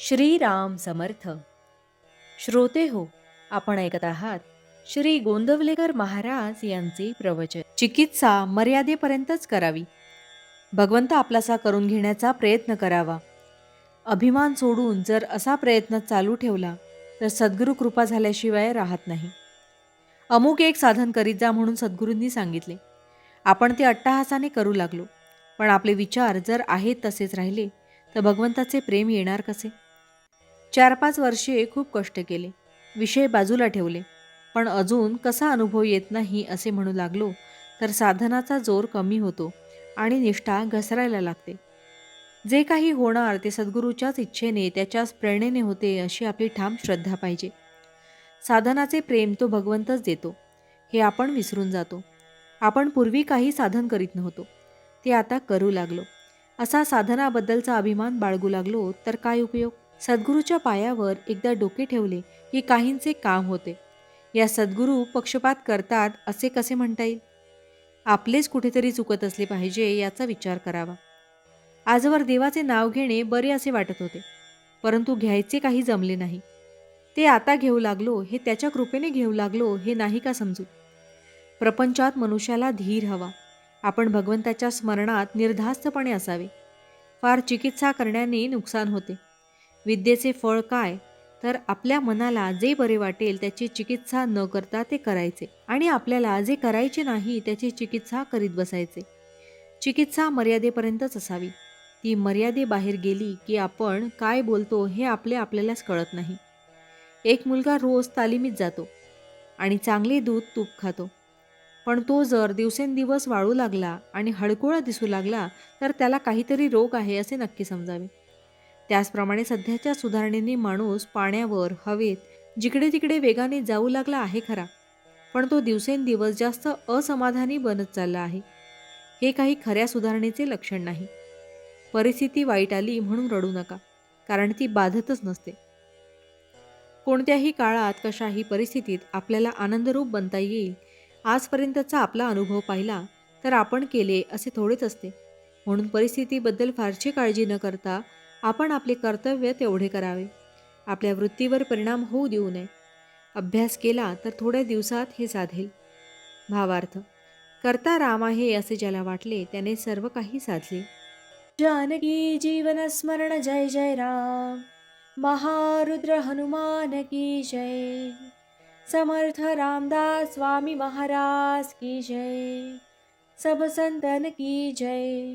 श्रीराम समर्थ. श्रोते हो आपण ऐकत आहात श्री गोंदवलेकर महाराज यांचे प्रवचन. चिकित्सा मर्यादेपर्यंतच करावी. भगवंत आपलासा करून घेण्याचा प्रयत्न करावा. अभिमान सोडून जर असा प्रयत्न चालू ठेवला तर सद्गुरू कृपा झाल्याशिवाय राहत नाही. अमुक एक साधन करीत जा म्हणून सद्गुरूंनी सांगितले. आपण ते अट्टहासाने करू लागलो पण आपले विचार जर आहेत तसेच राहिले तर भगवंताचे प्रेम येणार कसे? चार पाच वर्षे खूप कष्ट केले. विषय बाजूला ठेवले. पण अजून कसा अनुभव येत नाही असे म्हणू लागलो तर साधनाचा जोर कमी होतो आणि निष्ठा घसरायला लागते. जे काही होणार ते सद्गुरूच्याच इच्छेने त्याच्याच प्रेरणेने होते अशी आपली ठाम श्रद्धा पाहिजे. साधनाचे प्रेम तो भगवंतच देतो. हे आपण विसरून जातो. आपण पूर्वी काही साधन करीत नव्हतो. ते आता करू लागलो. असा साधनाबद्दलचा अभिमान बाळगू लागलो तर काय उपयोग? सद्गुरूच्या पायावर एकदा डोके ठेवले की काहींचे काम होते. या सद्गुरू पक्षपात करतात असे कसे म्हणता येईल? आपलेच कुठेतरी चुकत असले पाहिजे याचा विचार करावा. आजवर देवाचे नाव घेणे बरे असे वाटत होते परंतु घ्यायचे काही जमले नाही. ते आता घेऊ लागलो हे त्याच्या कृपेने घेऊ लागलो हे नाही का समजू? प्रपंचात मनुष्याला धीर हवा. आपण भगवंताच्या स्मरणात निर्धास्तपणे असावे. फार चिकित्सा करण्याने नुकसान होते. विद्येचे फळ काय? तर आपल्या मनाला जे बरे वाटेल त्याची चिकित्सा न करता ते करायचे आणि आपल्याला जे करायचे नाही त्याची चिकित्सा करीत बसायचे. चिकित्सा मर्यादेपर्यंतच असावी. ती मर्यादेबाहेर गेली की आपण काय बोलतो हे आपले आपल्यालाच कळत नाही. एक मुलगा रोज तालिमीत जातो आणि चांगले दूध तूप खातो. पण तो जर दिवसेंदिवस वाळू लागला आणि हळकुळा दिसू लागला तर त्याला काहीतरी रोग आहे असे नक्की समजावे. त्याचप्रमाणे सध्याच्या सुधारणेने माणूस पाण्यावर हवेत जिकडे तिकडे वेगाने जाऊ लागला आहे खरा. पण तो दिवसेंदिवस जास्त असमाधानी बनत चालला आहे. हे काही खऱ्या सुधारणेचे लक्षण नाही. परिस्थिती वाईट आली म्हणून रडू नका कारण ती बाधतच नसते. कोणत्याही काळात कशाही परिस्थितीत आपल्याला आनंदरूप बनता येईल आजपर्यंतचा आपला अनुभव पाहिला तर आपण केले असे थोडेच असते. म्हणून परिस्थितीबद्दल फारशी काळजी न करता आपण आपले कर्तव्य तेवढे करावे. आपल्या वृत्तीवर परिणाम होऊ देऊ नये. अभ्यास केला तर थोड्या दिवसात हे साधेल. भावार्थ करता राम आहे असे ज्याला वाटले त्याने सर्व काही साधले. जानकी जीवन स्मरण जय जय राम. महारुद्र हनुमान की जय. समर्थ रामदास स्वामी महाराज की जय. सब संतन की जय.